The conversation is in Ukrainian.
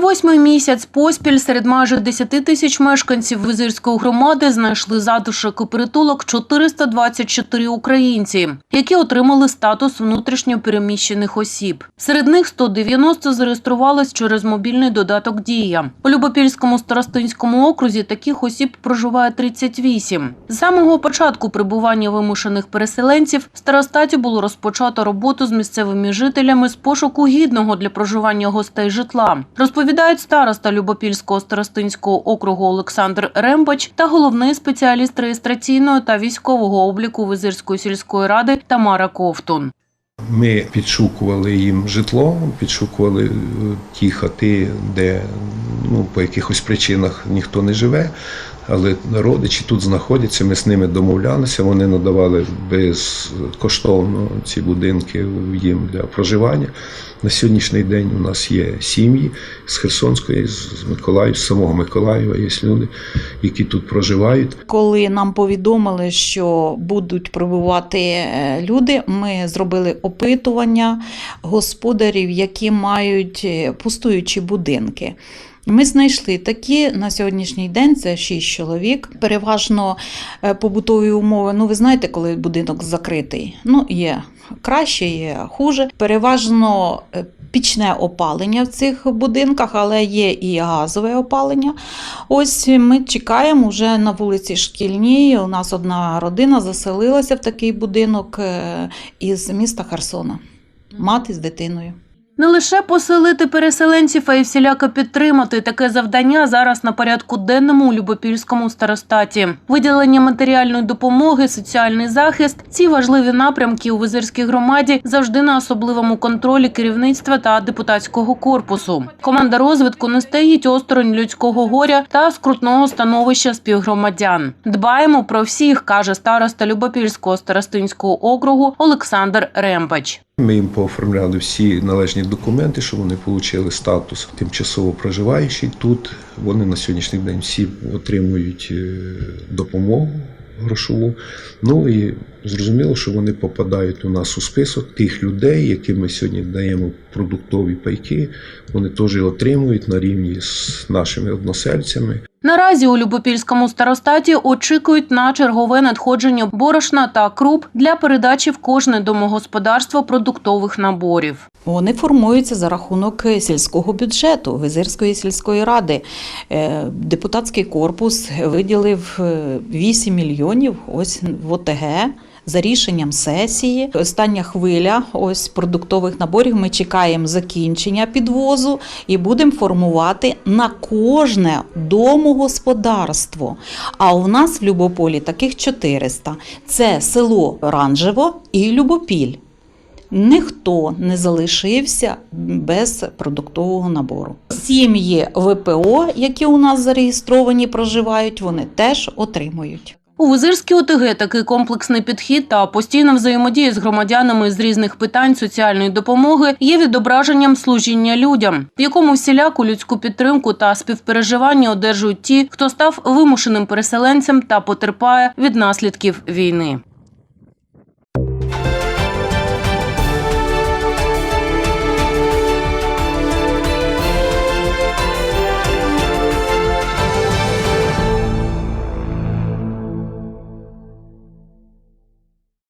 Восьмий місяць поспіль серед майже 10 тисяч мешканців Визирської громади знайшли затишок і притулок 424 українці, які отримали статус внутрішньо переміщених осіб. Серед них 190 зареєструвались через мобільний додаток Дія. У Любопільському старостинському окрузі таких осіб проживає 38. З самого початку прибування вимушених переселенців в старостаті було розпочато роботу з місцевими жителями з пошуку гідного для проживання гостей житла. Розповідають староста Любопільського старостинського округу Олександр Рембач та головний спеціаліст реєстраційного та військового обліку Визирської сільської ради Тамара Ковтун. Ми підшукували їм житло, підшукували е, ті хати, де ну, по якихось причинах ніхто не живе, але родичі тут знаходяться, ми з ними домовлялися, вони надавали безкоштовно ці будинки їм для проживання. На сьогоднішній день у нас є сім'ї з Херсонської, з Миколаїв, з самого Миколаєва є люди, які тут проживають. Коли нам повідомили, що будуть прибувати е, люди, ми зробили опитування господарів, які мають е, пустуючі будинки. Ми знайшли такі на сьогоднішній день це 6 чоловік. Переважно е, побутові умови. Ну, ви знаєте, коли будинок закритий. Ну, є краще, є хуже. Переважно е, пічне опалення в цих будинках, але є і газове опалення. Ось ми чекаємо вже на вулиці Шкільній. У нас одна родина заселилася в такий будинок е, із міста Херсона. Мати з дитиною. Не лише поселити переселенців, а й всіляко підтримати таке завдання зараз на порядку денному у Любопільському старостаті. Виділення матеріальної допомоги, соціальний захист ці важливі напрямки у Визирській громаді завжди на особливому контролі керівництва та депутатського корпусу. Команда розвитку не стоїть осторонь людського горя та скрутного становища співгромадян. Дбаємо про всіх, каже староста Любопільського старостинського округу Олександр Рембач. Ми їм пооформляли всі належні документи, щоб вони отримали статус тимчасово проживаючий тут. Вони на сьогоднішній день всі отримують е, допомогу грошову. Ну і зрозуміло, що вони попадають у нас у список тих людей, яким ми сьогодні даємо продуктові пайки. Вони теж отримують на рівні з нашими односельцями. Наразі у Любопільському старостаті очікують на чергове надходження борошна та круп для передачі в кожне домогосподарство продуктових наборів. Вони формуються за рахунок сільського бюджету Визирської сільської ради. Е, Депутатський корпус виділив е, 8 мільйонів ось в ОТГ. За рішенням сесії, остання хвиля ось продуктових наборів. Ми чекаємо закінчення підвозу і будемо формувати на кожне домогосподарство. А у нас в Любополі таких 400. Це село Оранжево і Любопіль. Ніхто не залишився без продуктового набору. Сім'ї ВПО, які у нас зареєстровані, проживають, вони теж отримують. У Визирській ОТГ такий комплексний підхід та постійна взаємодія з громадянами з різних питань соціальної допомоги є відображенням служіння людям, в якому всіляку людську підтримку та співпереживання одержують ті, хто став вимушеним переселенцем та потерпає від наслідків війни.